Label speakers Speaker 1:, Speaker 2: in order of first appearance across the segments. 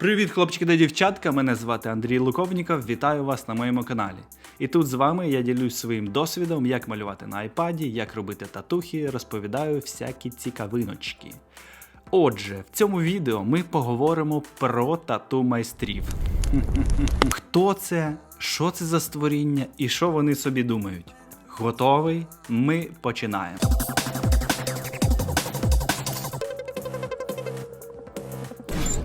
Speaker 1: Привіт, хлопчики та дівчатка! Мене звати Андрій Луковніков. Вітаю вас на моєму каналі. І тут з вами я ділюсь своїм досвідом, як малювати на айпаді, як робити татухи, розповідаю всякі цікавиночки. Отже, в цьому відео ми поговоримо про тату майстрів. Хто це, що це за створіння і що вони собі думають? Готовий? Ми починаємо.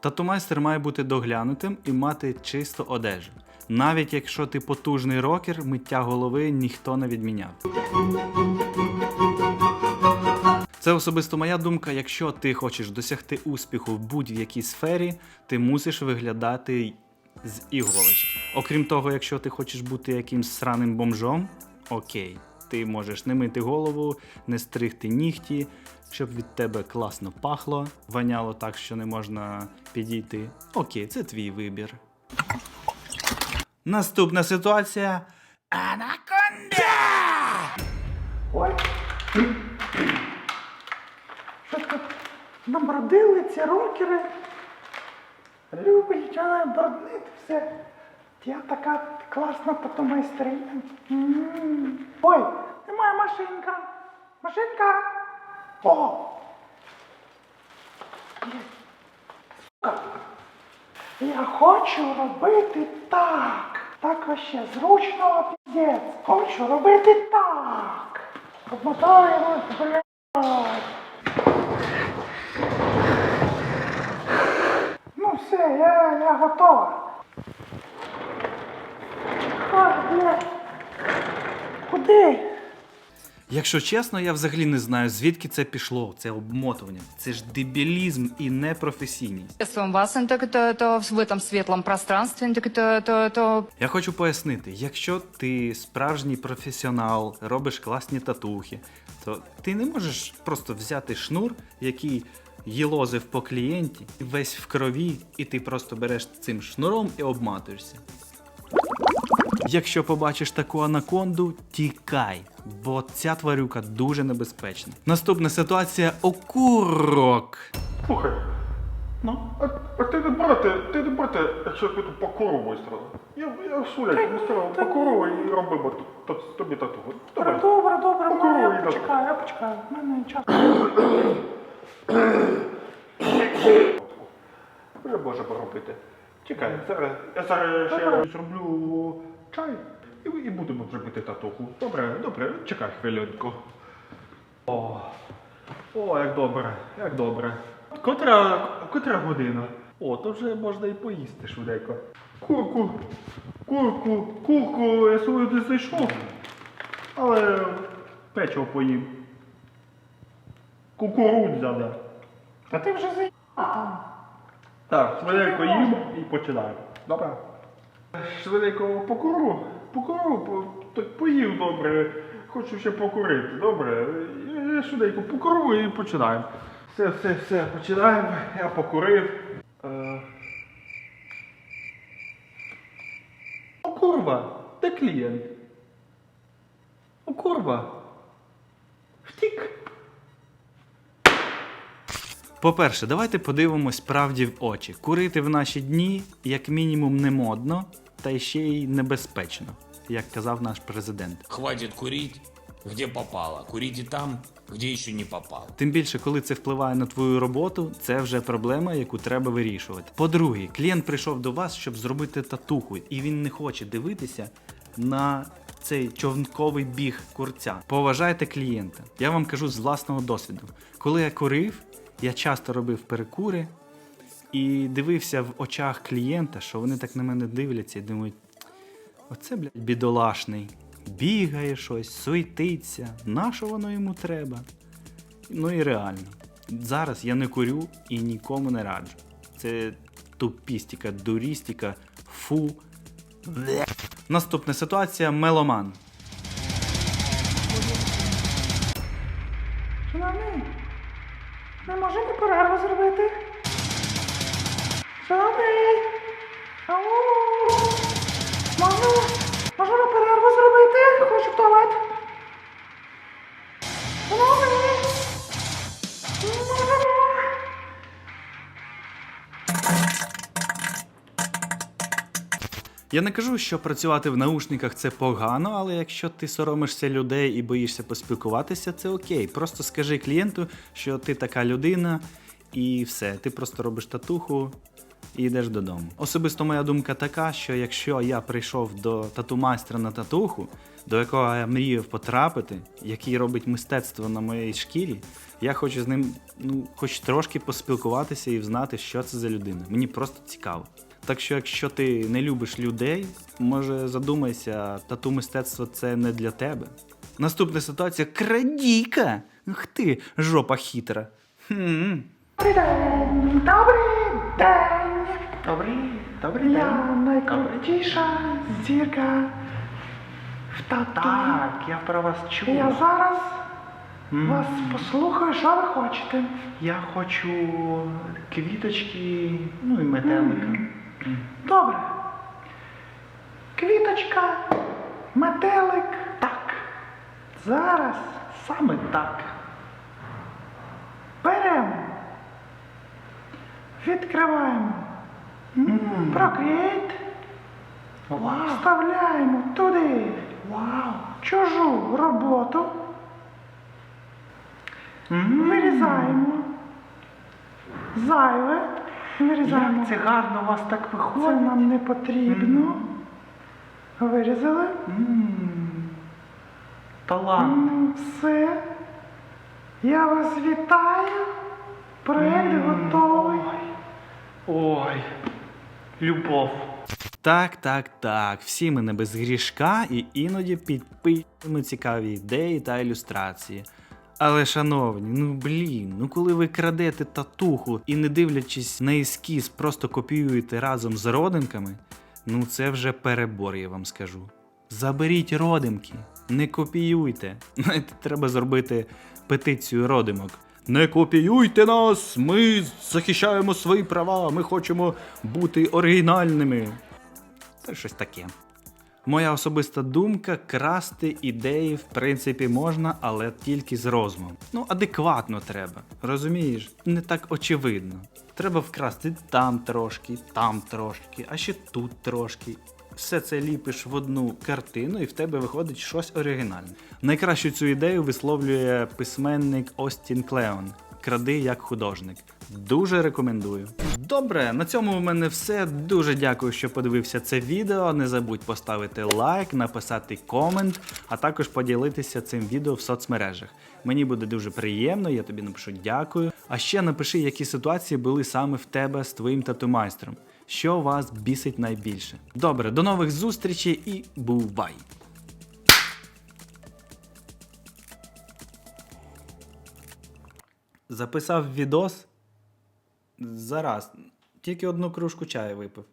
Speaker 1: Тату-майстер має бути доглянутим і мати чисту одежу. Навіть якщо ти потужний рокер, миття голови ніхто не відміняв. Це особисто моя думка. Якщо ти хочеш досягти успіху в будь-якій сфері, ти мусиш виглядати з іголочки. Окрім того, якщо ти хочеш бути якимсь сраним бомжом, окей, ти можеш не мити голову, не стригти нігті, щоб від тебе класно пахло, воняло так, що не можна підійти. Окей, це твій вибір. Наступна ситуація. Анаконда!
Speaker 2: Що тут набродили ці рокери? Любить але бруднити все. Я така класна тату-майстриня. М. Ой, немає машинка. Машинка. О! Сука. Я хочу робити так. Так вообще зручно, піздець. Хочу робити так. Обмотаємо, блядь. Ну все, я, я готова. Ой, блядь. Куди?
Speaker 1: Якщо чесно, я взагалі не знаю, звідки це пішло, це обмотування. Це ж дебілізм і непрофесійність.
Speaker 3: Приветствуем вас, так это, это в этом светлом пространстве, так это, это, это
Speaker 1: Я хочу пояснити, якщо ти справжній професіонал, робиш класні татухи, то ти не можеш просто взяти шнур, який їлозив по клієнті, весь в крові, і ти просто береш цим шнуром і обматуєшся. Якщо побачиш таку анаконду, тікай, бо ця тварюка дуже небезпечна. Наступна ситуація окурок.
Speaker 4: Слухай,
Speaker 2: Ну,
Speaker 4: а, а ти не брате, ти не брате, якщо я піду по корову. Я, я шулять вистрілив по корову і робив би т- т- тобі татуху. Давай.
Speaker 2: добре, добре, ну, я
Speaker 4: добре.
Speaker 2: почекаю, я почекаю. В мене час.
Speaker 4: Вже може поробити. Чекай, зараз, я зараз ще зроблю чай і, і будемо зробити татуху. Добре, добре, чекай хвилинку. О, о, як добре, як добре. Котра, котра година? О, то вже можна і поїсти швиденько. Курку, курку, курку я свою не знайшов, але печиво поїм. Кукурудзя, да.
Speaker 2: Та ти вже заїхав.
Speaker 4: Так, швиденько їм і починаємо. Добре. Швиденько покуру, покуру, так поїв добре. Хочу ще покурити, добре. Я- швиденько покуру і починаємо. Все, все, все, починаємо. Я покурив. Е... О, курва, де клієнт? О, курва.
Speaker 1: По-перше, давайте подивимось правді в очі. Курити в наші дні, як мінімум, не модно, та ще й небезпечно, як казав наш президент.
Speaker 5: Хватит курить, где попало. Курите там, где еще не попало.
Speaker 1: Тим більше, коли це впливає на твою роботу, це вже проблема, яку треба вирішувати. По-друге, клієнт прийшов до вас, щоб зробити татуху, і він не хоче дивитися на цей човнковий біг курця. Поважайте клієнта. Я вам кажу з власного досвіду. Коли я курив, я часто робив перекури і дивився в очах клієнта, що вони так на мене дивляться і думають. Оце, блядь, бідолашний. Бігає щось, суетиться. Нащо воно йому треба? Ну і реально. Зараз я не курю і нікому не раджу. Це тупістіка, дурістіка, фу. Наступна ситуація меломан.
Speaker 2: Ми можемо перерву зробити? Шановний! Ау! Можна, можемо перерву зробити? Хочу в туалет.
Speaker 1: Я не кажу, що працювати в наушниках це погано, але якщо ти соромишся людей і боїшся поспілкуватися, це окей. Просто скажи клієнту, що ти така людина, і все. Ти просто робиш татуху і йдеш додому. Особисто моя думка така, що якщо я прийшов до тату-майстра на татуху, до якого я мріяв потрапити, який робить мистецтво на моїй шкірі, я хочу з ним ну, хоч трошки поспілкуватися і взнати, що це за людина. Мені просто цікаво. Так що, якщо ти не любиш людей, може задумайся, тату мистецтво це не для тебе. Наступна ситуація крадійка. Ах ти, жопа хитра. Хм.
Speaker 2: Добрий день! Добрий день!
Speaker 4: Добрий, добрий
Speaker 2: Я найкрутіша зірка в тату.
Speaker 4: Так, я про вас чув.
Speaker 2: Я зараз вас послухаю, що ви хочете.
Speaker 4: Я хочу квіточки, ну і метелика.
Speaker 2: Добре. Квіточка, метелик.
Speaker 4: Так,
Speaker 2: Зараз
Speaker 4: саме так.
Speaker 2: беремо. Відкриваємо. Прокріт.
Speaker 4: Вау,
Speaker 2: Вставляємо туди
Speaker 4: вау.
Speaker 2: чужу роботу. Вирізаємо. Зайве. Вирізаємо.
Speaker 4: Як це гарно у вас так
Speaker 2: Це
Speaker 4: виходить.
Speaker 2: нам не потрібно. Вирізали.
Speaker 4: Талант.
Speaker 2: Ну, Все. Я вас вітаю. Проект готовий.
Speaker 4: Ой, любов.
Speaker 1: Так, так, так. Всі ми не без грішка і іноді підписуємо цікаві ідеї та ілюстрації. Але, шановні, ну блін, ну коли ви крадете татуху і не дивлячись на ескіз, просто копіюєте разом з родинками, ну це вже перебор, я вам скажу. Заберіть родимки, не копіюйте. Знаєте, треба зробити петицію родимок. Не копіюйте нас! Ми захищаємо свої права, ми хочемо бути оригінальними. Це щось таке. Моя особиста думка красти ідеї в принципі можна, але тільки з розумом. Ну, адекватно треба. Розумієш? Не так очевидно. Треба вкрасти там трошки, там трошки, а ще тут трошки. Все це ліпиш в одну картину, і в тебе виходить щось оригінальне. Найкращу цю ідею висловлює письменник Остін Клеон. Кради як художник. Дуже рекомендую. Добре, на цьому у мене все. Дуже дякую, що подивився це відео. Не забудь поставити лайк, написати комент, а також поділитися цим відео в соцмережах. Мені буде дуже приємно, я тобі напишу дякую. А ще напиши, які ситуації були саме в тебе з твоїм тату-майстром. Що вас бісить найбільше. Добре, до нових зустрічей і бувай! Записав відос. Зараз. Тільки одну кружку чаю випив.